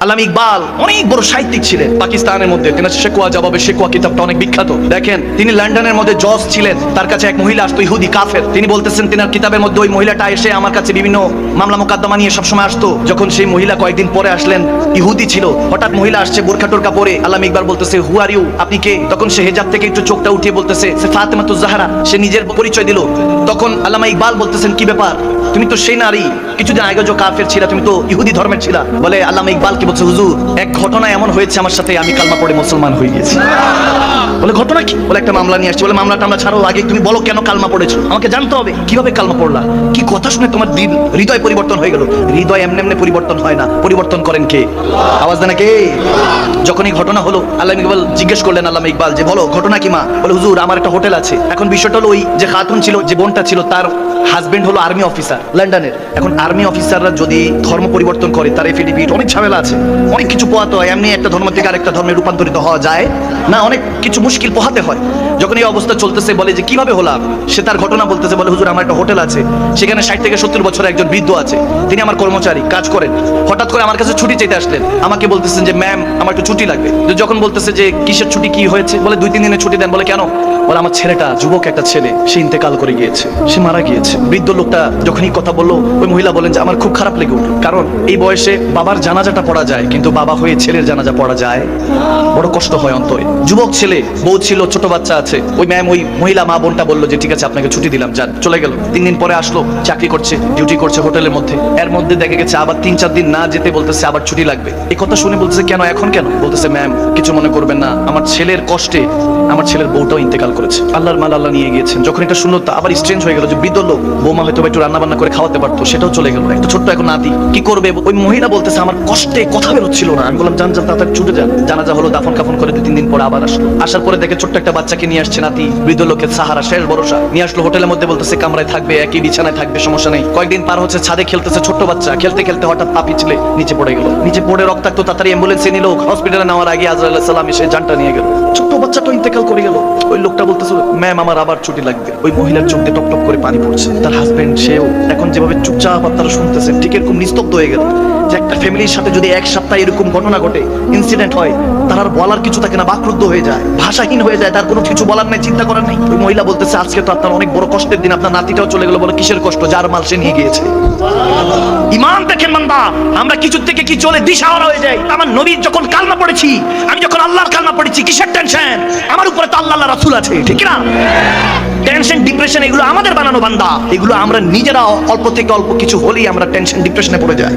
আল্লামা ইকবাল অনেক বড় সাহিত্যিক ছিলেন। পাকিস্তানের মধ্যে। তিনি শেকুয়া জবাবে শেকুয়া কিতাবটা অনেক বিখ্যাত। দেখেন, তিনি লন্ডনের মধ্যে জজ ছিলেন। তার কাছে এক মহিলা আসতো, ইহুদি, কাফের। তিনি বলতেছেন, তিনার কিতাবের মধ্যে ওই মহিলাটা এসে আমার কাছে বিভিন্ন মামলা মোকদ্দমা নিয়ে সবসময় আসতো। যখন সেই মহিলা কয়েকদিন পরে আসলেন, ইহুদি ছিল। হঠাৎ মহিলা আসছে বোরখা টোরকা পরে। আল্লাহ ইকবাল বলতেছে হু আর ইউ আপনি কে? তখন সে হেজাব থেকে একটু চোখটা উঠিয়ে বলতেছে, সে ফাতেমা জাহারা। সে নিজের পরিচয় দিল। তখন আল্লামা ইকবাল বলতেছেন, কি ব্যাপার? তুমি তো সেই নারী। কিছুদিন আগে যে কাফের ছিলা, তুমি তো ইহুদি ধর্মের ছিলা। বলে আল্লামা ইকবাল বলছে, হুজুর, এক ঘটনা এমন হয়েছে আমার সাথে, আমি কালমা পড়ে মুসলমান হয়ে গেছি। বলে, ঘটনা কি? বলে, একটা মামলা নিয়ে আসছি। বলে, মামলাটা আমরা ছাড়ো, আগে তুমি বলো কেন কালমা পড়েছো? আমাকে জানতে হবে, কীভাবে কালমা পড়লা? কি কথা শুনে তোমার দিল হৃদয় পরিবর্তন হয়ে গেল? হৃদয় এমনি এমনি পরিবর্তন হয় না। পরিবর্তন করেন কে? আওয়াজ দেন কে? যখন এই ঘটনা হলো, আল্লাহ ইকবাল জিজ্ঞেস করলেন, আল্লাহ ইকবাল, যে বলো, ঘটনা কি মা? বলে, হুজুর, আমার একটা হোটেল আছে। এখন বিষয়টা হলো ওই যে খাতুন ছিল, যে বোনটা ছিল, তার হাজবেন্ড হলো আর্মি অফিসার লন্ডনের। এখন আর্মি অফিসাররা যদি ধর্ম পরিবর্তন করে, তার এফিডেভিট অনেক ঝামেলা আছে। অনেক কিছু পোহাতে হয়, এমনি একটা ধর্ম থেকে আরেকটা ধর্মে রূপান্তরিত হওয়া যায়। না, অনেক কিছু মুশকিল পোহাতে হয়। যখন এই অবস্থা চলতেছে, বলে যে, কীভাবে হলাম? সে তার ঘটনা বলতেছে, বলে, হুজুর, আমার একটা হোটেল আছে। সেখানে ষাট থেকে সত্তর বছরের একজন বৃদ্ধ আছে। তিনি আমার কর্মচারী, কাজ করেন। হঠাৎ করে আমার কাছে ছুটি চাইতে আসলেন। আমাকে বলতেছেন যে, ম্যাম, আমার একটু ছুটি লাগবে। যখন বলতেছে যে, কিসের ছুটি, কি হয়েছে? বলে, দুই, তিন দিনের ছুটি দেন। বলে, কেন? বলে, আমার ছেলেটা, যুবক একটা ছেলে, সে ইন্তেকাল করে গিয়েছে। সে মারা গিয়েছে। বৃদ্ধ লোকটা যখনই কথা বলল, ওই মহিলা বলেন যে, আমার খুব খারাপ লেগে উঠল কারণ এই বয়সে বাবার জানাজাটা পড়া যায়, কিন্তু বাবা হয়ে ছেলের জানাজা পড়া যায়। বড় কষ্ট হয় অন্তরে। যুবক ছেলে, বউ ছিল, ছোট বাচ্চা আছে। ওই ম্যাম ওই মহিলা মা বোনটা বলল যে, ঠিক আছে, আপনাকে ছুটি দিলাম, যান। চলে গেল। তিন দিন পরে আসলো, চাকরি করছে ডিউটি করছে হোটেলের মধ্যে। এর মধ্যে দেখা গেছে, আবার তিন চার দিন না যেতে বলতেছে, আবার ছুটি লাগবে। এই কথা শুনে বলতেছে, কেন, এখন কেন? বলতেছে ম্যাম কিছু মনে করবেন না। আমার ছেলের কষ্টে, আমার ছেলের বউটাও ইন্তেকাল করেছে। আল্লাহর মাল আল্লাহ নিয়ে গিয়েছেন। যখন এটা শুনলো, তা আবার স্ট্রেঞ্জ হয়ে গেল যে বৃদ্ধ লোক বৌমা হয়তো একটু রান্না বান্না করে খাওয়াতে পারতো, সেটাও চলে গেল। একটা ছোট্ট এখন নাতি, কি করবে? ওই মহিলা বলতেছে, আমার কষ্টে কথা বেরোচ্ছিল না। আমি বললাম যান যান তাড়াতাড়ি ছুটে যান জানাজা হলো, দাফন কাফন করে দু তিন দিন পরে আবার আসলো। আসার পরে দেখে ছোট্ট একটা বাচ্চাকে নিয়ে আসছে নাতি, বৃদ্ধ লোকের সাহারা, শেষ ভরসা। নিয়ে আসলো, হোটেলের মধ্যে বলতেছে, কামরায় থাকবে, একই বিছানায় থাকবে, সমস্যা নেই। কয়েকদিন পার হচ্ছে, ছাদে খেলতেছে ছোট্ট বাচ্চা। খেলতে খেলতে হঠাৎ পা পিছলে নিচে পড়ে গেল। নিচে পড়ে রক্তাক্ত তাড়াতাড়ি অ্যাম্বুলেন্সে নিল। হসপিটালে নেওয়ার আগে আজরাইল সালাম এসে জানটা নিয়ে গেল। বাচ্চাটা ইন্তেকাল করে গেল। ওই লোকটা বলতেছে, ম্যাম, আমার আবার ছুটি লাগবে। ওই মহিলার চোখে টপ করে পানি পড়ছে। তার হাজবেন্ড সেও এখন যেভাবে চুপচাপ আপনারা শুনতেছেন, ঠিক এরকম নিস্তব্ধ হয়ে গেল। যে একটা ফ্যামিলির সাথে যদি এক সপ্তাহে এরকম ঘটনা ঘটে ইনসিডেন্ট হয়, তার আর বলার কিছু থাকে না হয়ে যায়, ভাষাহীন হয়ে যায়, তার কোনো কিছু বলার নাই, চিন্তা করার নেই। ওই মহিলা বলতেছে, আজকে তো আপনার অনেক বড় কষ্টের দিন, আপনার নাতিটাও চলে গেল বলে কিসের কষ্ট? যার মাল সে নিয়ে গিয়েছে। ইমান দেখেন আমরা কিছু থেকে কি চলে দিশাহারা হয়ে যাই। আমার নবীর যখন কালমা পড়েছি, আমি যখন আল্লাহর কালমা পড়েছি, কিসের টেনশন আমার উপরে তো আল্লাহ রাসূল আছে, ঠিক না? টেনশন ডিপ্রেশন এগুলো আমাদের বানানো বান্দা। এগুলো আমরা নিজেরা অল্প থেকে অল্প কিছু হলেই আমরা টেনশন ডিপ্রেশনে পড়ে যাই।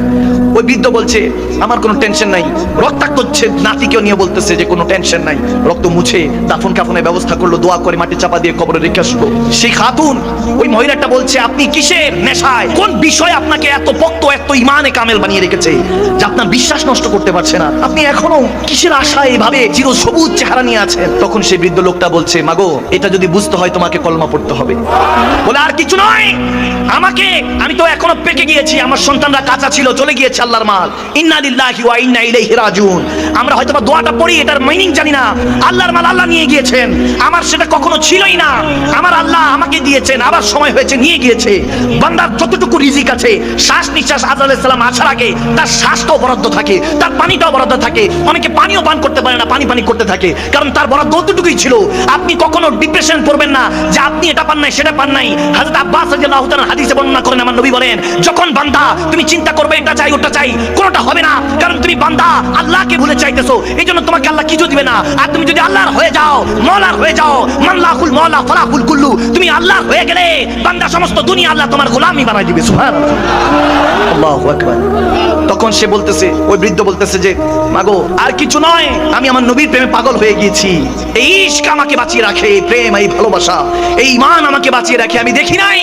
ওই বৃদ্ধ বলছে, আমার কোনো টেনশন নাই। রক্তাক্ত হচ্ছে নাতিকেও নিয়ে বলতেছে যে, কোনো টেনশন নাই। রক্ত মুছে দাফন কাফনের ব্যবস্থা করল, দোয়া করে মাটি চাপা দিয়ে কবরে রেখে আসলো সেই খাতুন, ওই মহিলাটা বলছে, আপনি কিসের নেশায়? কোন বিষয় আপনাকে এত পক্ত এত ইমানে কামেল বানিয়ে রেখেছে যে আপনার বিশ্বাস নষ্ট করতে পারছে না? আপনি এখনও কিসের আশায় এভাবে চির সবুজ চেহারা নিয়ে আছেন? তখন সেই বৃদ্ধ লোকটা বলছে, মাগো, এটা যদি বুঝতে হয় তোমাকে কলমা পড়তে হবে। বলে, আর কিছু নয়। আমাকে, আমি তো এখনও পেকে গিয়েছি। আমার সন্তানরা কাঁচা ছিল, চলে গিয়েছে আল্লাহর মাল। ওয়া ইন্না ইলাইহি আমরা হয়তো বা দোয়াটা পড়ি, এটার মিনিং জানি না। আল্লাহর মাল আল্লাহ নিয়ে গিয়েছেন। আমার সেটা কখনো ছিলই না। আমার আল্লাহ আমাকে দিয়েছেন, আবার সময় হয়েছে, নিয়ে গিয়েছে। বান্দার যতটুকু রিজিক আছে, শ্বাস নিঃশ্বাস আজ সালাম আসার আগে তার বরাদ্দ থাকে, তার পানিটাও বরাদ্দ থাকে। অনেকে পানিও পান করতে পারে না, পানি পানি করতে থাকে। কারণ তার বরাদ্দ অতটুকুই ছিল। আপনি কখনো ডিপ্রেশন পড়বেন না, যে আপনি এটা পান নাই, সেটা পান নাই। হযরত আব্বাস রাদিয়াল্লাহু তাআলা হাদিসে বর্ণনা করেন, আমার নবী বলেন, যখন বান্দা, তুমি চিন্তা করবে, এটা চাই, ওটা কোনটা হবে না। কারণ তুমি বান্দা, আল্লাহকে ভুলে চাইতেছো। এই জন্য তোমাকে আল্লাহ কিছু দিবে না। আর তুমি যদি আল্লাহর হয়ে যাও মওলার হয়ে যাও মাল্লাহুল মওলা ফালাহুল কুল্লু, তুমি আল্লাহর হয়ে গেলে বান্দা সমস্ত দুনিয়া আল্লাহ তোমার গোলামি বানাই দিবে। সুবহানাল্লাহ। আল্লাহু আকবার। তখন সে বলতেছে, ওই বৃদ্ধ বলতেছে যে, মাগো, আর কিছু নয়, আমি আমার নবীর প্রেমে পাগল হয়ে গিয়েছি। এই ইশক আমাকে বাঁচিয়ে রাখে, এই প্রেম, এই ভালোবাসা, এই ইমান আমাকে বাঁচিয়ে রাখে। আমি দেখি নাই,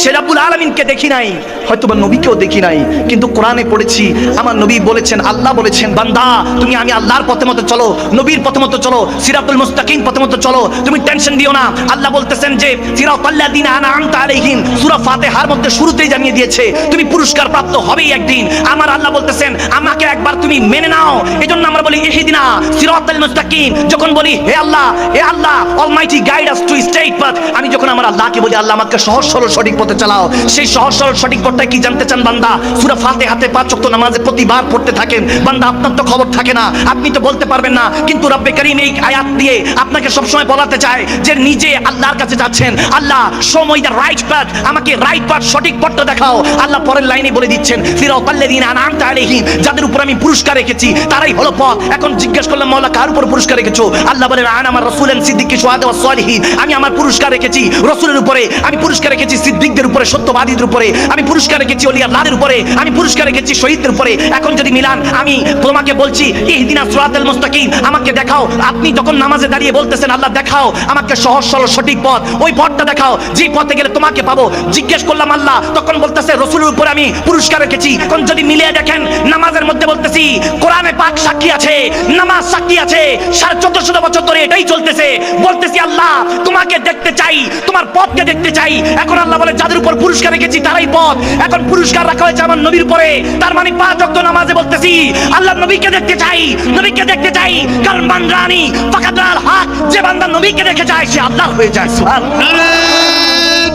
সে রাব্বুল আলামিনকে দেখি নাই হয়তো বা নবীকেও দেখি নাই, কিন্তু কোরআনে পড়েছি আমার নবী বলেছেন, আল্লাহ বলেছেন, বান্দা, তুমি আমি আল্লাহর পথে মতো চলো, নবীর পথে মতো চলো, সিরাতুল মুস্তাকিম পথে মতো চলো, তুমি টেনশন দিও না। আল্লাহ বলতেছেন যে সিরাতাল্লাযিনা আনআমতা আলাইহিম, সূরা ফাতিহার মধ্যে শুরুতেই জানিয়ে দিয়েছে, তুমি পুরস্কার প্রাপ্ত হবেই একদিন। আমার আল্লাহ বলতেছেন, আমাকে একবার তুমি মেনে নাও। এজন্য আমরা বলি, ইহদিনা সিরাতাল মুস্তাকিম। যখন বলি, হে আল্লাহ হে Allah almighty guide us to straight path আমি যখন আমার আল্লাহকে বলি, আল্লাহ, আমাকে সহজ সরল সঠিক পথে চালাও। সেই সহজ সরল সঠিক পথটা কি জানতে চান বান্দা? সূরা ফাতিহাতে পাঁচ ওয়াক্ত নামাজে প্রতিবার পড়তে থাকেন, বান্দা আপনার তো খবর থাকে না, আপনি তো বলতে পারবেন না, কিন্তু রব্বে করিম এই আয়াত দিয়ে আপনাকে সবসময় বলাতে চায় যে নিজে আল্লাহর কাছে যাচ্ছেন। আল্লাহ, সময় দ্য রাইট পাথ, আমাকে রাইট পাথ, সঠিক পথটা দেখাও। আল্লাহ পরের লাইনে বলে দিচ্ছেন ফিরাও তাল্লাযিনা আনআমতা আলাইহিম, যাদের উপর আমি পুরস্কার রেখেছি, তারাই হলো পথ। এখন জিজ্ঞেস করলাম মাওলা কার উপর পুরস্কার রেখেছো? আল্লাহ বলেন, আন আমার রাসূলেন সিদ্দিকী শুহাদা ওয়াস সালিহিন, আমি আমার পুরস্কার রেখেছি রাসূলের উপরে, আমি পুরস্কার রেখেছি সিদ্দিকদের উপরে, সত্যবাদীদের উপরে, আমি পুরস্কার রেখেছি ওলিয়া আল্লাহর উপরে, আমি পুরস্কার রেখেছি শহীদদের উপরে। এখন যদি মিলান, আমি তোমাকে বলছি ইহদিনা সিরাতাল মুস্তাকিম, আমাকে দেখাও। আপনি যখন নামাজে দাঁড়িয়ে বলতেছেন, আল্লাহ দেখাও, আমাকে সহজ, সরল, সঠিক পথ, ওই পথটা দেখাও, যে পথে গেলে তোমাকে পাবো। জিজ্ঞেস করলাম, আল্লাহ, তখন বলতেছে, রসুলের উপরে আমি পুরস্কার রেখেছি। এখন যদি মিলিয়ে দেখেন, নামাজের মধ্যে বলতেছি, কোরআনে পাক সাক্ষী আছে, নামাজ সাক্ষী আছে, সাড়ে চোদ্দশো বছর ধরে এটাই চলতেছে। বলতেছি, আল্লাহ, তোমাকে দেখতে চাই, তোমার পথকে দেখতে চাই। এখন আল্লাহ বলে, যাদের উপর পুরস্কার রেখেছি, তারাই পথ। এখন পুরস্কার রাখা হয়েছে আমার নবীর উপরে তার মানে পাঁচ অক্ট নামাজে বলতেছি, আল্লাহ নবীকে দেখতে চাই, নবীকে দেখতে চাই, কারণ বান্দানি ফাকাদাল হাক, যে বান্দা নবীকে দেখে যায়, সে আল্লাহ হয়ে যায়, সুবহানাল্লাহ। নারে,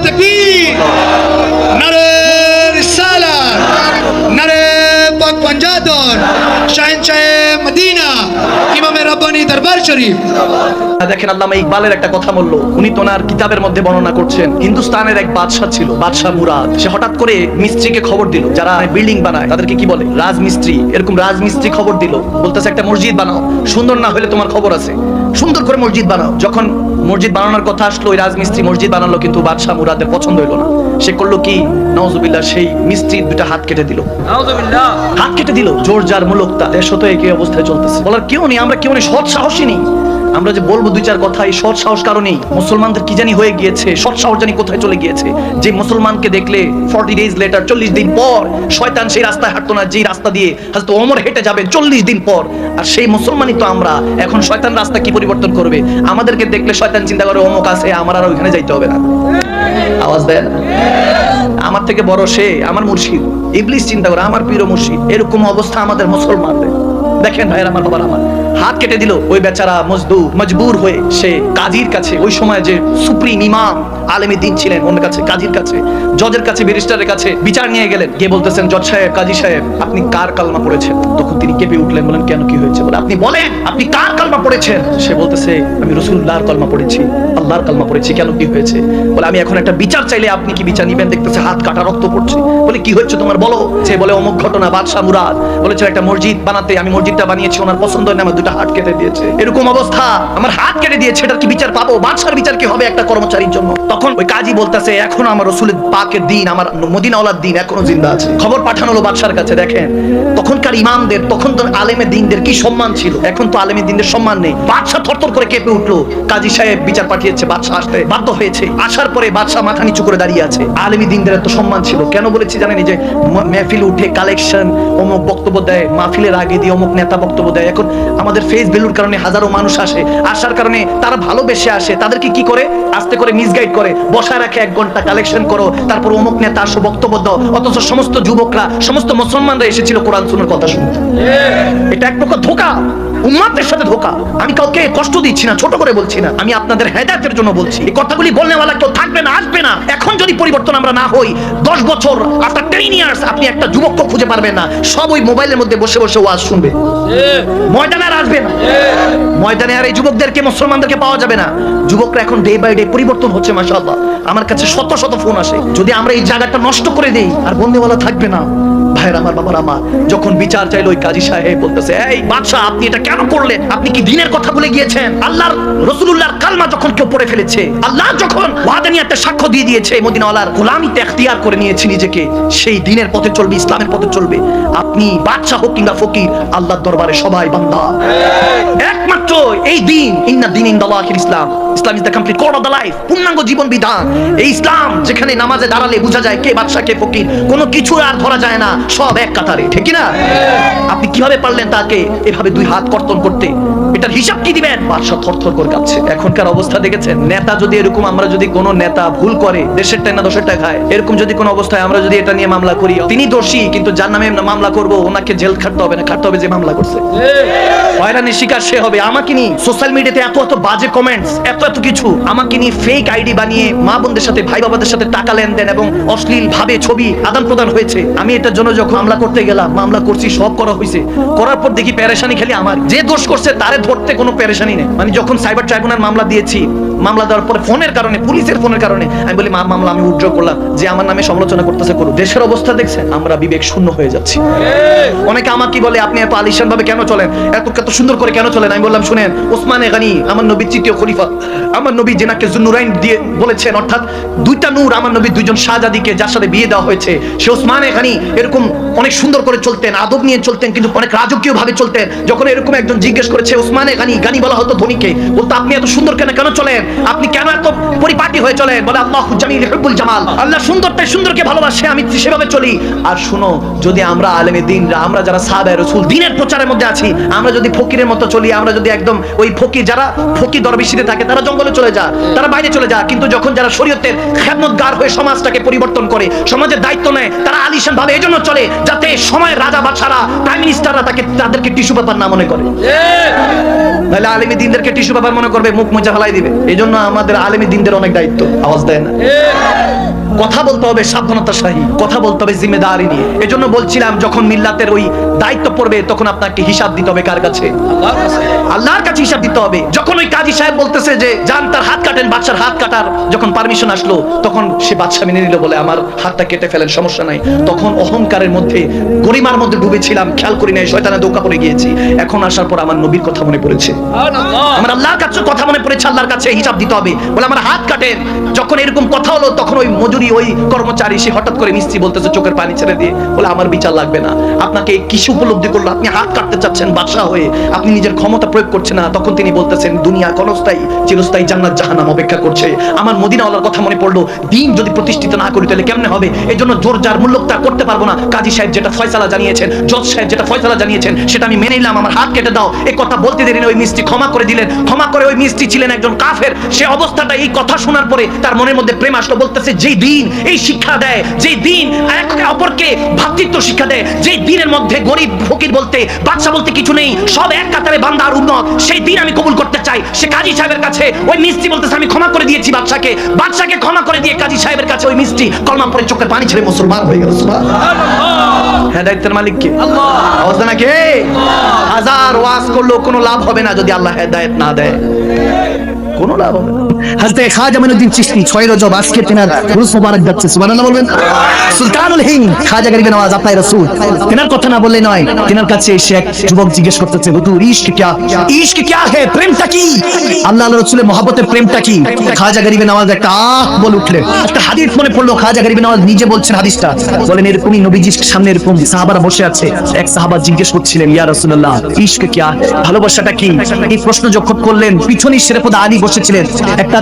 তকবীর নারে পাঞ্জাতন শাহেনশাহ মদিনা, ইমামে রব্বানি দরবার শরীফ। দেখেন, আল্লামা ইকবালের একটা কথা বলল। উনি তো ওনার কিতাবের মধ্যে বর্ণনা করছেন। হিন্দুস্তানের এক বাদশাহ ছিল, বাদশাহ মুরাদ। সে হঠাৎ করে মিস্ত্রিকে খবর দিল, যারা বিল্ডিং বানায়, তাদেরকে কি বলে? রাজমিস্ত্রি, এরকম রাজমিস্ত্রি খবর দিল। বলতেছে, একটা মসজিদ বানাও। সুন্দর না হলে তোমার খবর আছে। সুন্দর করে মসজিদ বানাও। যখন মসজিদ বানানোর কথা আসলো, ওই রাজমিস্ত্রি মসজিদ বানালো, কিন্তু বাদশাহ মুরাদের পছন্দ হইল না। সে করল কি? নওজুবিল্লাহ সেই মিস্ত্রি দুটা হাত কেটে দিল। হাত কেটে দিল জোর যার মুলকতা দেশ তো একই অবস্থায় চলতেছে। বলার কেউ নেই আমরা কেউ নেই সৎ সাহসী নেই। আমরা যে বলব দুই চার কথা এই সৎ সাহস কারণেই মুসলমানদের কি জানি হয়ে গিয়েছে সৎ সাহস জানি কোথায় চলে গিয়েছে। যে মুসলমানকে দেখলে ফর্টি ডেজ লেটার চল্লিশ দিন পর শয়তান সেই রাস্তায় হাঁটতো না যেই রাস্তা দিয়ে হয়তো অমর হেঁটে যাবে চল্লিশ দিন পর। আর সেই মুসলমানই তো আমরা এখন শয়তান রাস্তা কি পরিবর্তন করবে? আমাদেরকে দেখলে শয়তান চিন্তা করে অমুক আছে আমার আর ওইখানে যাইতে হবে না। আওয়াজ দেয় না। আমার থেকে বড় সে আমার মুর্শিদ। ইবলিশ চিন্তা করে, আমার প্রিয় মুর্শিদ। এরকম অবস্থা আমাদের মুসলমানদের। দেখেন ভাইয়ের আমার বাবার আমার। হাত কেটে দিল ওই বেচারা মজদুর, মজবুর হয়ে। সে কাজীর কাছে, ওই সময় যে সুপ্রিম ইমাম আলেমী দিন ছিলেন ওনার কাছে, কাজীর কাছে, জজের কাছে, ব্যারিস্টারের কাছে বিচার নিয়ে গেলেন। গিয়ে বলতেছেন, জজ সাহেব, কাজী সাহেব, আপনি কার কালমা পড়েছেন? তখন তিনি কেঁপে উঠলেন বলেন কেন কি হয়েছে? বলে, আপনি বলেন, আপনি কার কালমা পড়েছেন? সে বলতেছে, আমি রসুল্লাহর কালমা পড়েছি, আল্লাহর কালমা পড়েছি, কেন কি হয়েছে? বলে, আমি এখন একটা বিচার চাইলে আপনি কি বিচার নিবেন? দেখতেছে, হাত কাটা রক্ত পড়ছে। বলে, কি হয়েছে তোমার? বলো। সে বলে, অমুক ঘটনা, বাদশাহ মুরাদ বলেছে একটা মসজিদ বানাতে, আমি মসজিদটা বানিয়েছি, ওনার পছন্দ হয় না আমার দুটো হাত কেটে দিয়েছে। এরকম অবস্থা। আমার হাত কেটে দিয়েছে এটার কি বিচার পাবো? বাদশার বিচার কি হবে একটা কর্মচারীর জন্য? তখন ওই কাজী বলতেছে, এখনও আমার রসুলের পাকের দিন, আমার মদিনাওয়ালার দিন এখনও জিন্দা আছে। খবর পাঠানো হলো বাদশার কাছে, দেখেন। তখনকার ইমামদের, তখন তো আলেমের দিনদের কি সম্মান ছিল? এখন তো আলেমের দিনদের সম্মান নেই। বাদশা থরথর করে কেঁপে উঠল। কাজী সাহেব বিচার পাঠিয়েছে বাদশা আসতে বাধ্য হয়েছে। আসার পরে বাদশা মাথা নিচু করে দাঁড়িয়ে আছে। আলেমী দিনদের এত সম্মান ছিল। কেন বলেছি জানেন যে মেহফিল উঠে কালেকশন অমুক বক্তব্য দেয়, মাহফিলের আগে দিয়ে অমুক নেতা বক্তব্য দেয়। এখন আমাদের ফেস ভ্যালুর কারণে হাজারো মানুষ আসে। আসার কারণে তারা ভালোবেসে আসে। তাদেরকে কি করে? আস্তে করে মিসগাইড করে। বসায় রাখে এক ঘণ্টা কালেকশন করো। তারপর অমুক নেতা আসো বক্তব্য দাও। অথচ সমস্ত যুবকরা সমস্ত মুসলমানরা এসেছিল কোরআন শুনার কথা শুনতে। এটা এক প্রকার ধোকা। উম্মাদের সাথে ধোকা। আমি কাউকে কষ্ট দিচ্ছি না, ছোট করে বলছি না। আমি আপনাদের হেদায়তের জন্য বলছি। এই কথাগুলি বলনেওয়ালা কেউ থাকবে না, আসবে না। এখন যদি পরিবর্তন আমরা না হই, দশ বছর আফটার টেন ইয়ার্স আপনি একটা যুবককে খুঁজে পারবেন না। সব ওই মোবাইলের মধ্যে বসে বসে ওয়াজ শুনবে। ময়দানে আর আসবে না। ময়দানে আর এই যুবকদেরকে, মুসলমানদেরকে পাওয়া যাবে না। যুবকরা এখন ডে বাই ডে পরিবর্তন হচ্ছে, মাশাআল্লাহ। আমার কাছে শত শত ফোন আসে। যদি আমরা এই জায়গাটা নষ্ট করে দেই, আর বন্দেওয়ালা থাকবে না। ভাইয়ের আমার বাবার আমার যখন বিচার চাইলো ওই কাজী সাহেব বলতেছে এই বাদশাহ আপনি এটা কেন করলেন? আপনি কি দিনের কথা বলে গিয়েছেন? আল্লাহর রসুলুল্লাহর কালমা যখন কেউ পড়ে ফেলেছে আল্লাহ যখন ওয়াদানিয়াতে সাক্ষ্য দিয়ে দিয়েছে মদিনাওয়ালার গোলামিতে এখতিয়ার করে নিয়েছে নিজেকে সেই দিনের পথে চলবে ইসলামের পথে চলবে। আপনি বাদশাহ হোক কিংবা ফকির আল্লাহর দরবারে সবাই বান্দা। একমাত্র এই দিন ইন্না দিন ইন্দাল্লাহিল ইসলাম। Islam is the complete code of the life পূর্ণাঙ্গ জীবন বিধান। এই ইসলাম যেখানে নামাজে দাঁড়ালে বোঝা যায় কে বাদশা কে ফকির। কোনো কিছু আর ধরা যায় না, সব এক কাতারে, ঠিক না? আপনি কীভাবে পারলেন তাকে এভাবে দুই হাত কর্তন করতে? এটার হিসাব কি দিবেন? বাদশা থরথর করে কাঁপছে এখনকার অবস্থা দেখেছেন? নেতা যদি এরকম আমরা যদি কোনো নেতা ভুল করে, দেশের টাকা দশের টাকা খায়, এরকম যদি কোনো অবস্থায় আমরা যদি এটা নিয়ে মামলা করি, তিনি দোষী, কিন্তু যার নামে মামলা করব, ওনাকে জেল খাটতে হবে না, খাটতে হবে যে মামলা করছে। শিকার সে হবে। আমাকে সোশ্যাল মিডিয়াতে এত এত বাজে কমেন্টস এত এত কিছু। আমাকে ফেক আইডি বানিয়ে মা বোনদের সাথে, ভাই বাবাদের সাথে টাকা লেনদেন এবং অশ্লীল ভাবে ছবি আদান প্রদান হয়েছে। আমি এটার জন্য যখন মামলা করতে গেলাম, মামলা করছি, সব করা হয়েছে। করার পর দেখি প্যারেশানি খালি আমার। যে দোষ করছে, তারে ধরতে কোনো প্যারেশানি নেই। মানে যখন সাইবার ট্রাইব্যুনাল মামলা দিয়েছি, মামলা দেওয়ার পরে ফোনের কারণে, পুলিশের ফোনের কারণে, আমি বলি, মা, মামলা আমি উজ্জ্বল করলাম। যে আমার নামে সমালোচনা করতেছে করুক। দেশের অবস্থা দেখছেন, আমরা বিবেক শূন্য হয়ে যাচ্ছি। অনেকে আমাকে বলে, আপনি এত আলিশান ভাবে কেন চলেন? এত কত সুন্দর করে কেন চলেন? আমি বললাম, শুনেন, ওসমানে গানি আমার নবীর তৃতীয় খলিফা। আমার নবী জেনাকে জুনুরাইন দিয়ে বলেছেন, অর্থাৎ দুইটা নূর আমার নবী দুইজন শাহজাদিকে যার সাথে বিয়ে দেওয়া হয়েছে, সে ওসমানে গানি এরকম অনেক সুন্দর করে চলতেন, আদব নিয়ে চলতেন, কিন্তু অনেক রাজকীয় ভাবে চলতেন। যখন এরকম একজন জিজ্ঞেস করেছে, ওসমানে গানি গানি বলা হতো ধনীকে? বলতো, আপনি এত সুন্দর কেন কেন চলেন? আপনি কেন এত পরিপাটি হয়ে চলেন? বলে, আল্লাহ জামিল হিব্বুল জামাল। আল্লাহ সুন্দরটাই সুন্দরকে ভালোবাসে, আমি সেভাবে চলি। আর শুনো, যদি আমরা আলেমে দিন আমরা যারা সাহাবে রসুল, দিনের প্রচারের মধ্যে আছি, আমরা যদি ফকিরের মতো চলি, আমরা যদি একদম ওই ফকির, যারা ফকির দরবেশিতে থাকে, তারা জঙ্গলে চলে যা, তারা বাইরে চলে যা, কিন্তু যখন যারা শরীয়তের খেদমতগার হয়ে সমাজটাকে পরিবর্তন করে, সমাজের দায়িত্ব নেয়, তারা আলিশান ভাবে এজন্য চলে যাতে সময় রাজা বাদশারা প্রাইম মিনিস্টাররা তাকে, তাদেরকে টিস্যু পেপার না মনে করে। নাহলে আলেমী দিনদেরকে টিস্যু পেপার মনে করবে, মুখ মোজা ফেলাই দিবে। এই জন্য আমাদের আলেমী দিনদের অনেক দায়িত্ব, আওয়াজ দেয় না। কথা বলতে হবে সাবধানতার সাহি। কথা বলতে হবে জিম্মেদারি নিয়ে। এজন্য বলছিলাম যখন মিল্লাতের ওই দায়িত্ব পড়বে তখন আপনাকে হিসাব দিতে হবে কার কাছে? আল্লাহর কাছে হিসাব দিতে হবে। যখন ওই কাজী সাহেব বলতেছে যে যান তার হাত কাটেন বাচ্চার হাত কাটার। যখন পারমিশন আসলো তখন সে বাচ্চা মেনে নিল বলে আমার হাতটা কেটে ফেলেন সমস্যা নাই। তখন অহংকারের মধ্যে গরিমার মধ্যে ডুবেছিলাম খেয়াল করি নাই শয়তানে দৌকা পড়ে গিয়েছি। এখন আসার পর আমার নবীর কথা মনে পড়েছে। আমার আল্লাহর কাছে কথা মনে পড়েছে আল্লাহর কাছে হিসাব দিতে হবে। বলে আমার হাত কাটেন। যখন এরকম কথা হলো তখন ওই মজুরি ওই কর্মচারী, সে হঠাৎ করে মিস্ত্রি বলতেছে, চোখের পানি ছেড়ে দিয়ে বলে, আমার বিচার লাগবে না। আপনাকে কিসে উপলব্ধি করল? আপনি হাত কাটতে চাচ্ছেন বাদশাহ হয়ে। আপনি নিজের ক্ষমতা প্রয়োগ করছেন না। তখন তিনি বলতেছেন, দুনিয়া ক্ষণস্থায়ী, চিরস্থায়ী জান্নাত জাহান্নাম অপেক্ষা করছে। আমার মদিনাওয়ালার কথা মনে পড়ল। দিন যদি প্রতিষ্ঠিত না করি, তাহলে কেমনে হবে? এই জন্য জোর যার মূল্য তা করতে পারব না। কাজী সাহেব যেটা ফয়সালা জানিয়েছেন, জজ সাহেব যেটা ফয়সালা জানিয়েছেন, সেটা আমি মেনে নিলাম। আমার হাত কেটে দাও। এই কথা বলতে দেরি ওই মিষ্টি ক্ষমা করে দিলেন। ক্ষমা করে ওই মিষ্টি ছিলেন একজন কাফের। সে অবস্থাটা এই কথা শোনার পরে তার মনের মধ্যে প্রেম আসলো। বলতেছে, যেই দিন এই শিক্ষা দেয় যেই দিন একে অপরকে ভ্রাতৃত্ব শিক্ষা দেয় যেই দিনের মধ্যে গরিব ফকির বলতে বাচ্চা বলতে কিছু নেই সব এক কাতারে বান্দা আর উন্নত। সেই দিন আমি কবুল করতে চাই। সে কাজী সাহেবের কাছে ওই মিষ্টি বলতেছে আমি ক্ষমা করে দিয়েছি বাচ্চাকে বাচ্চাকে ক্ষমা করে দিয়ে কাজী সাহেবের কাছে ওই মিষ্টি কলমা পরে চোখের পানি ছেড়ে মুসলমান হয়ে গেল হেদায়তের মালিক কে? দেয় না কে হাজার ওয়াজ করলেও কোনো লাভ হবে না যদি আল্লাহ হেদায়ত না দেয়। কোনো লাভ হবে না। হাজতে খাজা মঈনুদ্দিন চিশতি ছয় রজব, আজকে তেনার রুস মোবারক যাচ্ছে। সুবহানাল্লাহ বলবেন। সুলতানুল হিন্দ খাজা গরিবে নওয়াজ আপনার রাসূল। তেনার কথা না বললে নয়, তেনার কাছে এসে এক যুবক জিজ্ঞেস করতেছে, হুজুর, ইশক কি ইশক কি হে, প্রেমটা কি? আল্লাহর আল্লাহ রাসূলের মহব্বতের প্রেমটা কি? খাজা গরিবে নওয়াজ একটা আহ বল উঠলে। একটা হাদিস মনে পড়ল, খাজা গরিবে নওয়াজ নিজে বলছেন হাদিসটা। বলেন, এরকমই নবীজির সামনে এরকম সাহাবারা বসে আছে। এক সাহাবা জিজ্ঞেস করছিলেন, ইয়া রাসূলুল্লাহ, ইশক কি ভালোবাসাটা কি? এই প্রশ্ন যখন করলেন পিছনই শেরফুদ আলী বসেছিলেন। একটা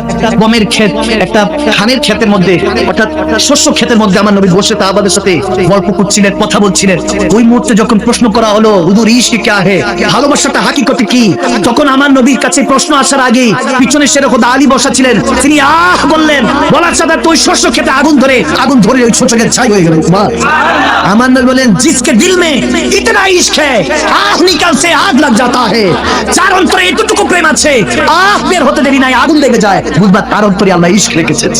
গমের ক্ষেত একটা ধানের ক্ষেতের মধ্যে অর্থাৎ শস্য ক্ষেতের মধ্যে আমার নবী বসে তাহাবাদের সাথে গল্প করছিলেন কথা বলছিলেন ওই মুহূর্তে যখন প্রশ্ন করা হলো হুজুর ইশকে কে হে ভালোবাসাটা হাকিকতে কি তখন আমার নবীর কাছে প্রশ্ন আসার আগে পিছনে সেরকম আলী বসা ছিলেন তিনি আহ বললেন বলার সাথে তুই শস্য খেতে আগুন ধরে আগুন ধরে ওই ছোটকে ছাই হয়ে গেল আমার নবী বলেন জিসকে দিল মে ইতনা ইশক है আহ নিকাল সে আগ লাগ जाता है যার অন্তরে এতটুকু প্রেম আছে আহ বের হতে দেরি নাই আগুন লেগে যায় তার অন্তরে আল্লাহ রেখেছেন।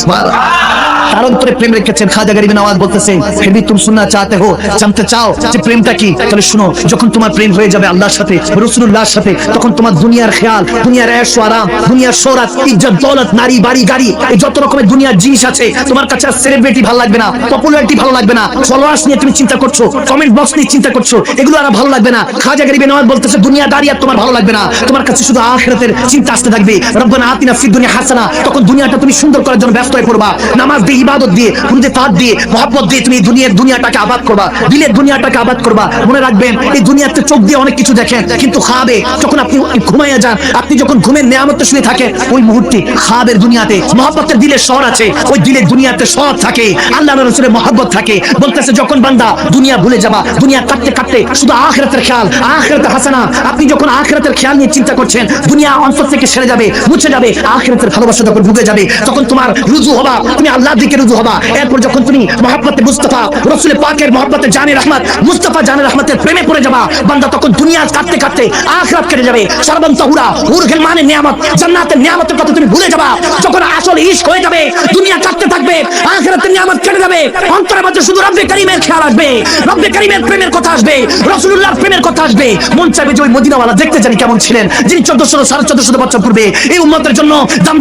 চিন্তা করছ কমেন্ট বক্স নিয়ে চিন্তা করছ, এগুলো আর ভালো লাগবে না। খাজা গরিব বলতেছে দুনিয়া দাঁড়িয়ে তোমার ভালো লাগবে না, তোমার কাছে শুধু আখিরাতের চিন্তা আসতে থাকবে, রব্বানা দুনিয়া হাসানা তখন দুনিয়াটা তুমি সুন্দর করার জন্য ব্যস্ত হয়ে পড়বা। নামাজ দিয়ে, ইবাদত দিয়ে পুরুদে তার দিয়ে, মহব্বত দিয়ে তুমি দুনিয়ার দুনিয়াটাকে আবাদ করবা। দিলের দুনিয়াটাকে আবাদ করবা। মনে রাখবেন, এই দুনিয়াতে চোখ দিয়ে অনেক কিছু দেখেন, কিন্তু খাবে, যখন আপনি ঘুমাইয়া যান, আপনি যখন ঘুমের নেয়ামত শুয়ে থাকেন, ওই মুহূর্তে খাবের দুনিয়াতে মহব্বতের দিলের শহর আছে। ওই দিলের দুনিয়াতে সব থাকে আল্লাহ রসুলের মহব্বত থাকে। বলতেছে, যখন বান্দা দুনিয়া ভুলে যাবা, দুনিয়া কাটতে কাটতে শুধু আখরাতের খেয়াল, আখরাতে হাসানা। আপনি যখন আখরাতের খেয়াল নিয়ে চিন্তা করছেন, দুনিয়া অন্তর থেকে সেরে যাবে, মুছে যাবে, আখরাতের ভালোবাসা যখন ঢুকে যাবে, তখন তোমার রুজু হবা, তুমি দিকে রুজু হবা। এরপর যখন তুমি মুস্তফা রসুলের পাকের মুস্তফা প্রেমে পড়ে যাবা, বান্দা তখন দুনিয়া কাটতে কাটতে আখরাত কেটে যাবে। তাহুরা উরঘেল মানে নিয়ামত, জান্নাতের নিয়ামতের কথা তুমি ভুলে যাবা। যখন আসল ইশক হয়ে যাবে, দুনিয়া কাটতে থাকবে, আখরাতের নিয়ামত কেটে যাবে। অন্তরের মধ্যে শুধু রব্বে করিমের খেয়াল আসবে, রব্বে করিমের প্রেমের কথা আসবে রসুল্লাহর প্রেমের কথা আসবে। মন চাইবে যে ওই মদিনাওয়ালা দেখতে জানি কেমন ছিলেন, যিনি চোদ্দশো সাড়ে চোদ্দশো বছর পূর্বে এই উম্মতের জন্য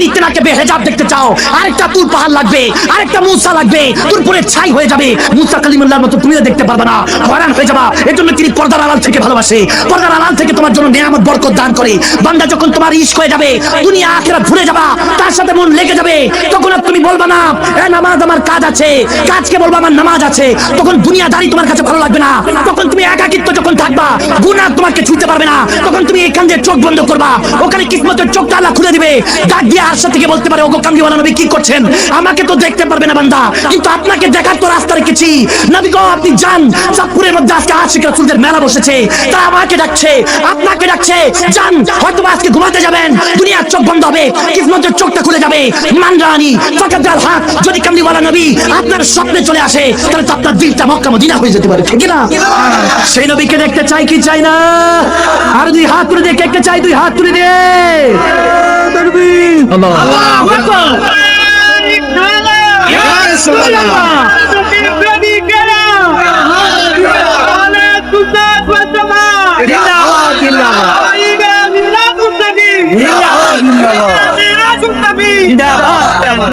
যদি তেনাকে বেহেজাব দেখতে চাও। আরেকটা তুর পাহাড় লাগবে, আরেকটা লাগবে। ছাই হয়ে যাবে। কালিমুল্লাহর মতো তুমিও দেখতে পারবে না। হয়রান হয়ে যাবা। তিনি পর্দার আড়াল থেকে ভালোবাসে। পর্দার আড়াল থেকে তোমার জন্য নিয়ামত, বরকত দান করে। বান্দা যখন তোমার হয়ে যাবে, দুনিয়া আখেরাত ভুলে যাবা। তার সাথে মন লেগে যাবে। তখন আর তুমি বলবা না নামাজ আমার কাজ আছে। কাজকে বলবা আমার নামাজ আছে। তখন তোমার কাছে ভালো লাগবে না। তখন তুমি একাকিত্ব যখন থাকবা তোমাকে ছুঁতে পারবে না। তখন তুমি এখান দিয়ে চোখ বন্ধ করবা। ওখানে কিসমতের চোখটা আল্লাহ খুলে দিবে। ডাক দিয়ে থেকে বলতে পারে, ওগো নবী, কি করছেন? আমাকে তো দেখতে পারবে না বান্দা। কিন্তু আপনাকে দেখার তো রাস্তা রেখেছি। নবী গো, আপনি যান। মধ্যে আজকে আশিক রাসূলদের মেলা বসেছে। তারা আমাকে ডাকছে, আপনাকে ডাকছে। যান হয়তো আজকে ঘুমাতে যাবেন। দুনিয়ার চোখ বন্ধ হবে, কিসমতের চোখটা খুলে যাবে। ফাকাত আল হক, যদি নবী আপনার স্বপ্নে চলে আসে, তাহলে তো আপনার দিলটা মক্কা, মদিনা হয়ে যেতে পারে, ঠিক না? সেই নবীকে দেখতে চাই কি চাই না? আর দুই হাত তুলে দেখতে চাই? দুই হাত তুলে দে আল্লাহ Ya Rasulullah. জিন্দাবাদ